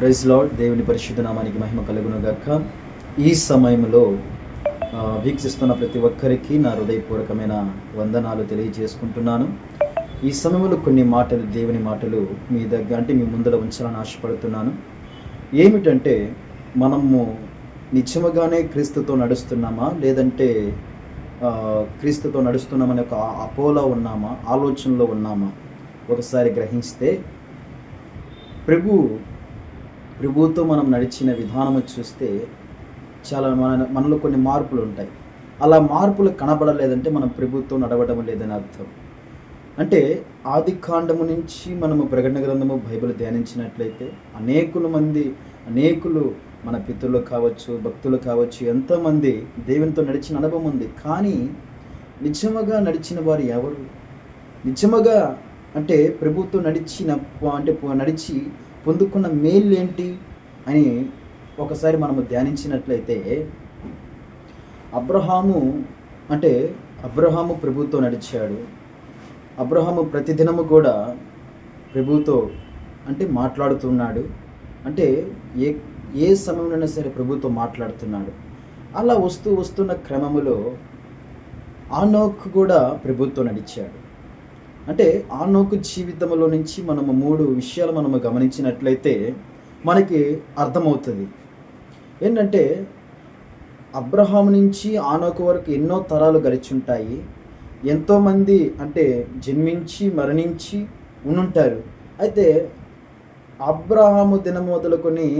Praise lord దేవుని పరిశుద్ధ నామానికి మహిమ కలుగును గాక ఈ సమయంలో వీక్షిస్తున్న ప్రతి ఒక్కరికి నా హృదయపూర్వకమైన వందనాలు తెలియజేసుకుంటున్నాను. ఈ సమయంలో కొన్ని మాటలు దేవుని మాటలు మీ దగ్గర అంటే మీ ముందర ఉంచాలని ఆశపడుతున్నాను. ఏమిటంటే మనము నిజముగానే క్రీస్తుతో నడుస్తున్నామా? లేదంటే క్రీస్తుతో నడుస్తున్నామనే ఒక అపోలో ఉన్నామా? ఆలోచనలో ఉన్నామా? ఒకసారి గ్రహిస్తే ప్రభు ప్రభుతో మనం నడిచిన విధానం చూస్తే చాలా మన మనలో కొన్ని మార్పులు ఉంటాయి. అలా మార్పులు కనబడలేదంటే మనం ప్రభుత్వం నడవడం లేదని అర్థం. అంటే ఆది కాండము నుంచి మనము ప్రకటన గ్రంథము బైబిల్ ధ్యానించినట్లయితే అనేకుల మంది అనేకులు మన పితృలు కావచ్చు భక్తులు కావచ్చు ఎంతోమంది దేవునితో నడిచిన అనుభవం ఉంది. కానీ నిజముగా నడిచిన వారు ఎవరు? నిజముగా అంటే ప్రభుత్వం నడిచిన అంటే నడిచి పొందుకున్న మేలు ఏంటి అని ఒకసారి మనము ధ్యానించినట్లయితే అబ్రహాము అంటే అబ్రహాము ప్రభుతో నడిచాడు. అబ్రహాము ప్రతిదినము కూడా ప్రభుతో అంటే మాట్లాడుతున్నాడు. అంటే ఏ ఏ సమయంలోనైనా సరే ప్రభుతో మాట్లాడుతున్నాడు. అలా వస్తూ వస్తున్న క్రమములో ఆనోక్ కూడా ప్రభుత్వం నడిచాడు. అంటే ఆనోకు జీవితంలో నుంచి మనము మూడు విషయాలు మనము గమనించినట్లయితే మనకి అర్థమవుతుంది. ఏంటంటే అబ్రహాం నుంచి ఆనోకు వరకు ఎన్నో తరాలు గడిచుంటాయి. ఎంతోమంది అంటే జన్మించి మరణించి ఉండుంటారు. అయితే అబ్రహాము దినం మొదలుకొని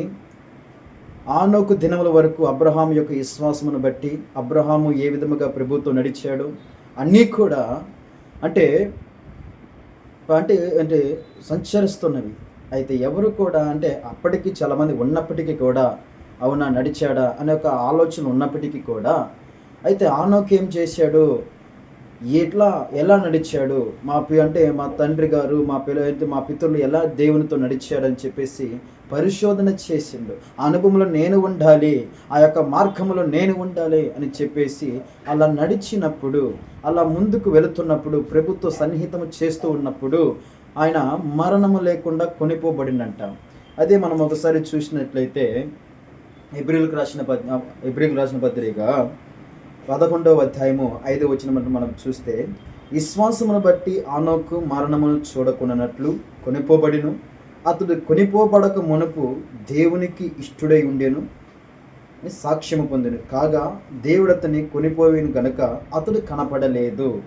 ఆనోకు దినముల వరకు అబ్రహాం యొక్క విశ్వాసమును బట్టి అబ్రహాము ఏ విధముగా ప్రభుత్వం నడిచాడు అన్నీ కూడా అంటే అంటే అంటే సంచరిస్తున్నవి. అయితే ఎవరు కూడా అంటే అప్పటికి చాలామంది ఉన్నప్పటికీ కూడా అవునా నడిచాడా అనే ఒక ఆలోచన ఉన్నప్పటికీ కూడా అయితే ఆనోక్ ఏం చేశాడు? ఎట్లా ఎలా నడిచాడు? మా అంటే మా తండ్రి గారు మా పిల్ల అయితే మా పితరులు ఎలా దేవునితో నడిచాడని చెప్పేసి పరిశోధన చేసిండు. ఆ అనుభవంలో నేను ఉండాలి. ఆ యొక్క మార్గంలో నేను ఉండాలి అని చెప్పేసి అలా నడిచినప్పుడు అలా ముందుకు వెళుతున్నప్పుడు ప్రభుత్వ సన్నిహితము చేస్తూ ఉన్నప్పుడు ఆయన మరణము లేకుండా కొనిపోబడిందంట అదే మనం ఒకసారి చూసినట్లయితే ఏప్రిల్కి రాసిన పత్ ఏప్రిల్కి రాసిన పత్రిక పదకొండవ అధ్యాయము ఐదో వచ్చిన మనం చూస్తే విశ్వాసమును బట్టి ఆనోకు మరణమును చూడకున్నట్లు కొనిపోబడిను. అతడు కొనిపోబడక మునుపు దేవునికి ఇష్టుడై ఉండేను అని సాక్ష్యము పొందెను. కాగా దేవుడు అతన్ని కొనిపోయిన గనుక అతడు కనపడలేదు.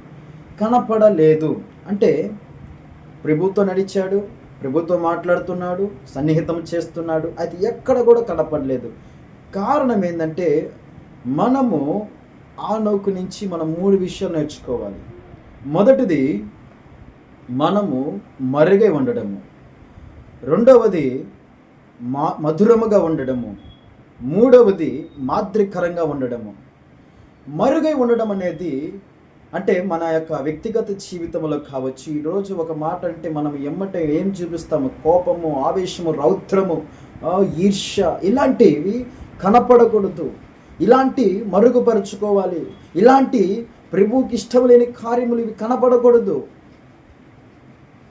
కనపడలేదు అంటే ప్రభుత్వం నడిచాడు ప్రభుత్వం మాట్లాడుతున్నాడు సన్నిహితం చేస్తున్నాడు అది ఎక్కడ కూడా కనపడలేదు. కారణం ఏంటంటే మనము ఆ నౌకు నుంచి మనం మూడు విషయాలు నేర్చుకోవాలి. మొదటిది మనము మరుగై ఉండడము. రెండవది మా మధురముగా ఉండడము. మూడవది మాద్రికరంగా ఉండడము. మరుగై ఉండడం అనేది అంటే మన యొక్క వ్యక్తిగత జీవితంలో కావచ్చు ఈరోజు ఒక మాట అంటే మనం ఎమ్మట ఏం చూపిస్తాము? కోపము ఆవేశము రౌద్రము ఈర్ష్య ఇలాంటివి కనపడకూడదు. ఇలాంటి మరుగుపరుచుకోవాలి. ఇలాంటి ప్రభువుకి ఇష్టం లేని కార్యములు ఇవి కనపడకూడదు.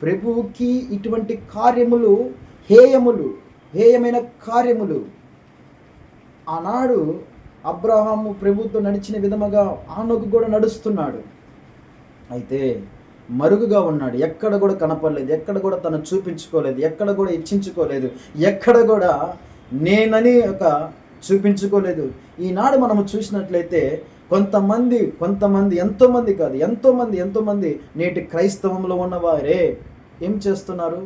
ప్రభువుకి ఇటువంటి కార్యములు హేయములు హేయమైన కార్యములు. ఆనాడు అబ్రహాము ప్రభుతో నడిచిన విధముగా ఆనకు కూడా నడుస్తున్నాడు. అయితే మరుగుగా ఉన్నాడు. ఎక్కడ కూడా కనపడలేదు. ఎక్కడ కూడా తను చూపించుకోలేదు. ఎక్కడ కూడా ఇచ్చించుకోలేదు. ఎక్కడ కూడా నేనని ఒక చూపించుకోలేదు. ఈనాడు మనము చూసినట్లయితే కొంతమంది కొంతమంది ఎంతోమంది కాదు ఎంతోమంది ఎంతోమంది నేటి క్రైస్తవంలో ఉన్నవారే. ఏం చేస్తున్నారు?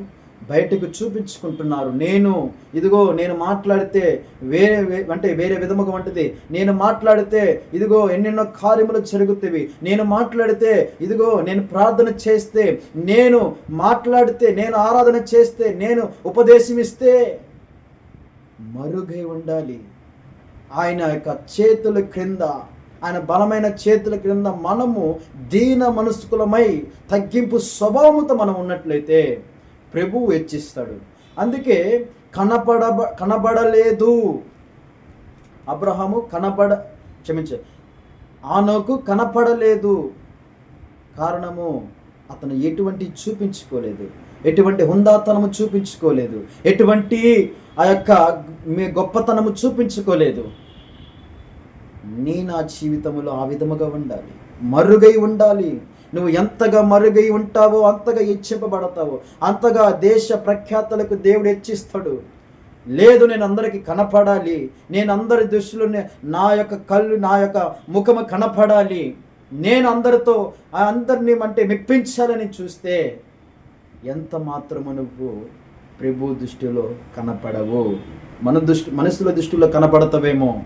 బయటకు చూపించుకుంటున్నారు. నేను ఇదిగో నేను మాట్లాడితే వేరే వే- అంటే వేరే విధముగా ఉంటుంది నేను మాట్లాడితే ఇదిగో ఎన్నెన్నో కార్యములు జరుగుతాయి నేను మాట్లాడితే ఇదిగో నేను ప్రార్థన చేస్తే నేను మాట్లాడితే నేను ఆరాధన చేస్తే నేను ఉపదేశం ఇస్తే మరుగై ఉండాలి. ఆయన యొక్క చేతుల క్రింద ఆయన బలమైన చేతుల క్రింద మనము దీన మనస్కులమై తగ్గింపు స్వభావంతో మనం ఉన్నట్లయితే ప్రభువు హెచ్చిస్తాడు. అందుకే కనపడ కనబడలేదు. అబ్రహాము కనపడ క్షమించే. ఆనోకు కనపడలేదు. కారణము అతను ఎటువంటి చూపించుకోలేదు. ఎటువంటి హుందాతనము చూపించుకోలేదు. ఎటువంటి ఆ యొక్క మీ గొప్పతనము చూపించుకోలేదు. నీ నా జీవితంలో ఆ విధముగా ఉండాలి. మరుగై ఉండాలి. నువ్వు ఎంతగా మరుగై ఉంటావో అంతగా హెచ్చింపబడతావో. అంతగా దేశ ప్రఖ్యాతలకు దేవుడు హెచ్చిస్తాడు. లేదు నేను అందరికీ కనపడాలి. నేను అందరి దృష్టిలోనే నా యొక్క కళ్ళు నా యొక్క ముఖము కనపడాలి. నేను అందరితో అందరినీ అంటే మెప్పించాలని చూస్తే ఎంత మాత్రము నువ్వు ప్రభు దృష్టిలో కనపడవు. మన దృష్టి మనుషుల దృష్టిలో కనపడతావేమో.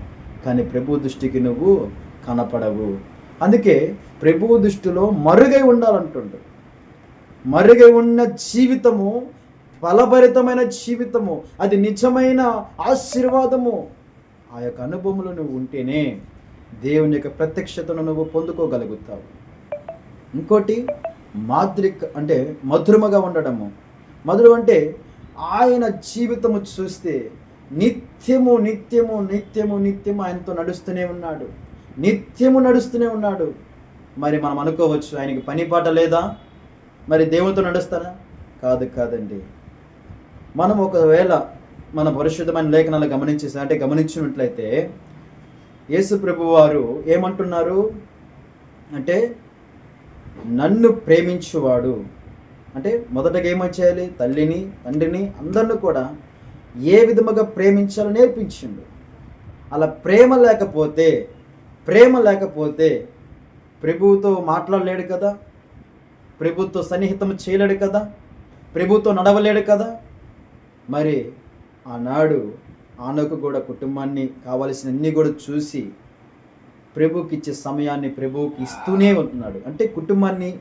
కానీ ప్రభు దృష్టికి నువ్వు కనపడవు. అందుకే ప్రభు దృష్టిలో మరుగై ఉండాలంటుండు. మరుగై ఉన్న జీవితము ఫలభరితమైన జీవితము. అది నిజమైన ఆశీర్వాదము. ఆ యొక్క అనుభవంలో నువ్వు ఉంటేనే దేవుని యొక్క ప్రత్యక్షతను నువ్వు పొందుకోగలుగుతావు. ఇంకోటి మాద్రిక్ అంటే మధురముగా ఉండడము. మధురం అంటే ఆయన జీవితము చూస్తే నిత్యము నిత్యము నిత్యము నిత్యము ఆయనతో నడుస్తూనే ఉన్నాడు. నిత్యము నడుస్తూనే ఉన్నాడు. మరి మనం అనుకోవచ్చు ఆయనకి పని పాట లేదా? మరి దేవునితో నడుస్తారా? కాదు కాదండి. మనం ఒకవేళ మన పరిశుద్ధమైన లేఖనాలు గమనించేసి అంటే గమనించినట్లయితే యేసు ప్రభు వారు ఏమంటున్నారు? అంటే నన్ను ప్రేమించువాడు. అంటే మొదటగా ఏమని చేయాలి? తల్లిని తండ్రిని అందరిని కూడా ఏ విధముగా ప్రేమించాలో నేర్పించిండు. అలా ప్రేమ లేకపోతే ప్రేమ లేకపోతే ప్రభువుతో మాట్లాడలేడు కదా? ప్రభుత్వ సన్నిహితం చేయలేడు కదా? ప్రభుతో నడవలేడు కదా? మరి ఆనాడు ఆనకు కూడా కుటుంబాన్ని కావలసినన్ని కూడా చూసి ప్రభుకి ఇచ్చే సమయాన్ని ప్రభువుకి ఇస్తూనే ఉంటున్నాడు. అంటే కుటుంబాన్ని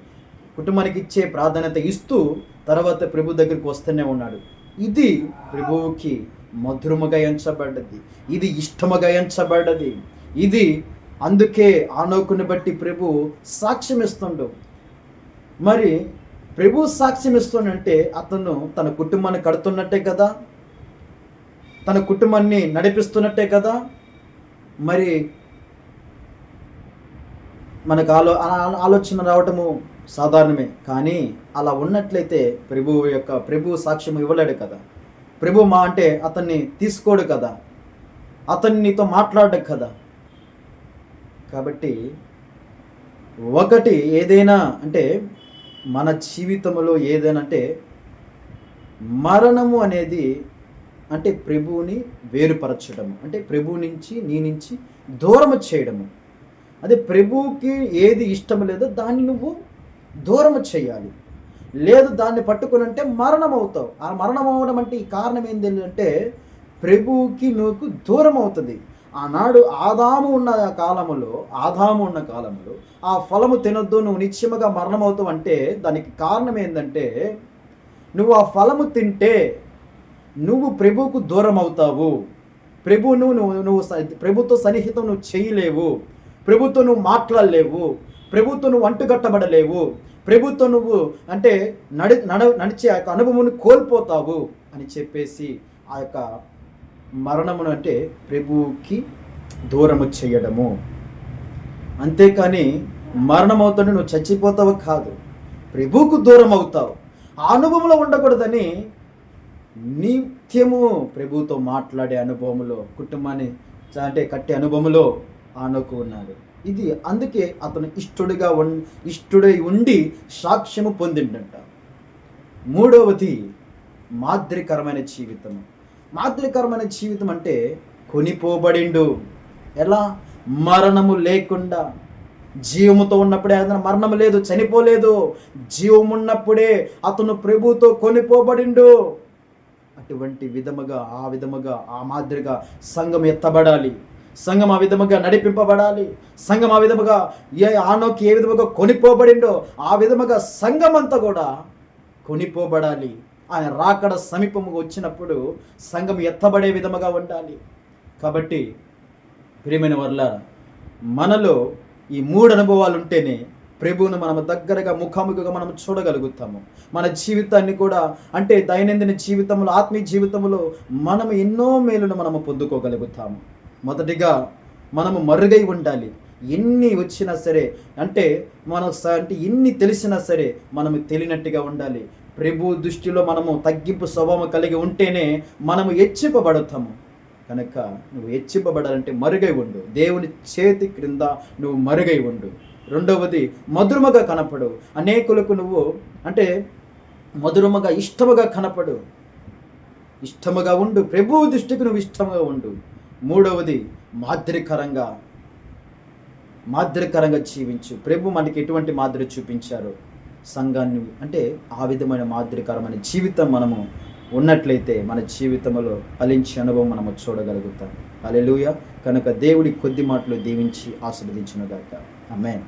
కుటుంబానికి ఇచ్చే ప్రాధాన్యత ఇస్తూ తర్వాత ప్రభు దగ్గరికి వస్తూనే ఉన్నాడు. ఇది ప్రభువుకి మధురముగా ఎంచబడ్డది. ఇది ఇష్టముగా ఎంచబడ్డది. ఇది అందుకే ఆనోకుని బట్టి ప్రభు సాక్ష్యం ఇస్తుండు మరి ప్రభు సాక్ష్యం ఇస్తుండంటే అతను తన కుటుంబాన్ని కడుతున్నట్టే కదా? తన కుటుంబాన్ని నడిపిస్తున్నట్టే కదా? మరి మనకు ఆలో ఆలోచన రావటము సాధారణమే. కానీ అలా ఉన్నట్లయితే ప్రభువు యొక్క ప్రభు సాక్ష్యం ఇవ్వలేడు కదా. ప్రభు మా అంటే అతన్ని తీసుకోడు కదా. అతన్ని నీతో మాట్లాడడు కదా. కాబట్టి ఒకటి ఏదైనా అంటే మన జీవితంలో ఏదైనా అంటే మరణము అనేది అంటే ప్రభువుని వేరుపరచడము. అంటే ప్రభు నుంచి నీ నుంచి దూరము చేయడము. అదే ప్రభువుకి ఏది ఇష్టం లేదో దాన్ని నువ్వు దూరము చేయాలి. లేదు దాన్ని పట్టుకునంటే మరణం అవుతావు ఆ మరణం అవ్వడం అంటే ఈ కారణం ఏంది అంటే ప్రభువుకి నువ్వు దూరం అవుతుంది ఆనాడు ఆదాము ఉన్న కాలంలో ఆదాము ఉన్న కాలంలో ఆ ఫలము తినొద్దు నువ్వు నిత్యముగా మరణమవుతావు అంటే దానికి కారణం ఏంటంటే నువ్వు ఆ ఫలము తింటే నువ్వు ప్రభువుకు దూరం అవుతావు ప్రభువును నువ్వు నువ్వు స- ప్రభుతో సన్నిహితం నువ్వు చేయలేవు. ప్రభుతో నువ్వు మాట్లాడలేవు. ప్రభుత్వం నువ్వు అంటుగట్టబడలేవు ప్రభుత్వం నువ్వు అంటే నడి నడ నడిచే ఆ యొక్క అనుభవం కోల్పోతావు అని చెప్పేసి ఆ యొక్క మరణమును అంటే ప్రభువుకి దూరము చేయడము. అంతేకాని మరణం అవుతుంటే నువ్వు చచ్చిపోతావు కాదు. ప్రభువుకు దూరం అవుతావు ఆ అనుభవంలో ఉండకూడదని నిత్యము ప్రభుతో మాట్లాడే అనుభవంలో కుటుంబాన్ని అంటే కట్టే అనుభవంలో ఆనకు ఉన్నాడు ఇది అందుకే అతను ఇష్టడుగా ఉం ఇష్టడై ఉండి సాక్ష్యము పొందిండంట. మూడవది మాదిరికరమైన జీవితం. మాదిరికరమైన జీవితం అంటే కొనిపోబడిండు. ఎలా? మరణము లేకుండా. జీవముతో ఉన్నప్పుడే అతను మరణం లేదు చనిపోలేదు. జీవం ఉన్నప్పుడే అతను ప్రభుతో కొనిపోబడిండు. అటువంటి విధముగా ఆ విధముగా ఆ మాదిరిగా సంఘం ఎత్తబడాలి. సంఘం ఆ విధముగా నడిపింపబడాలి. సంఘం ఆ విధముగా ఏ ఆనోకి ఏ విధముగా కొనిపోబడిండో ఆ విధముగా సంఘం అంతా కూడా కొనిపోబడాలి. ఆయన రాకడ సమీపముగా వచ్చినప్పుడు సంఘం ఎత్తబడే విధముగా ఉండాలి. కాబట్టి ప్రియమైన వల్ల మనలో ఈ మూడు అనుభవాలు ఉంటేనే ప్రభువును మనం దగ్గరగా ముఖాముఖిగా మనం చూడగలుగుతాము. మన జీవితాన్ని కూడా అంటే దైనందిన జీవితంలో ఆత్మీయ జీవితంలో మనం ఎన్నో మేలును మనము పొందుకోగలుగుతాము. మొదటిగా మనము మరుగై ఉండాలి. ఎన్ని వచ్చినా సరే అంటే మన అంటే ఎన్ని తెలిసినా సరే మనము తెలియనట్టుగా ఉండాలి. ప్రభు దృష్టిలో మనము తగ్గింపు స్వభావం కలిగి ఉంటేనే మనము హెచ్చింపబడతాము. కనుక నువ్వు హెచ్చింపబడాలంటే మరుగై ఉండు. దేవుని చేతి క్రింద నువ్వు మరుగై ఉండు. రెండవది మధురముగా కనపడు. అనేకులకు నువ్వు అంటే మధురముగా ఇష్టముగా కనపడు. ఇష్టముగా ఉండు. ప్రభు దృష్టికి నువ్వు ఇష్టముగా ఉండు. మూడవది మాదిరికరంగా మాదిరికరంగా జీవించు. ప్రభు మనకి ఎటువంటి మాదిరి చూపించారు? సంఘాన్ని అంటే ఆ విధమైన మాదిరికరమైన జీవితం మనము ఉన్నట్లయితే మన జీవితంలో ఫలించే అనుభవం మనము చూడగలుగుతాం. అలెలుయ కనుక దేవుడి కొద్ది మాటలు దీవించి ఆస్వాదించునుగాక ఆమెన్.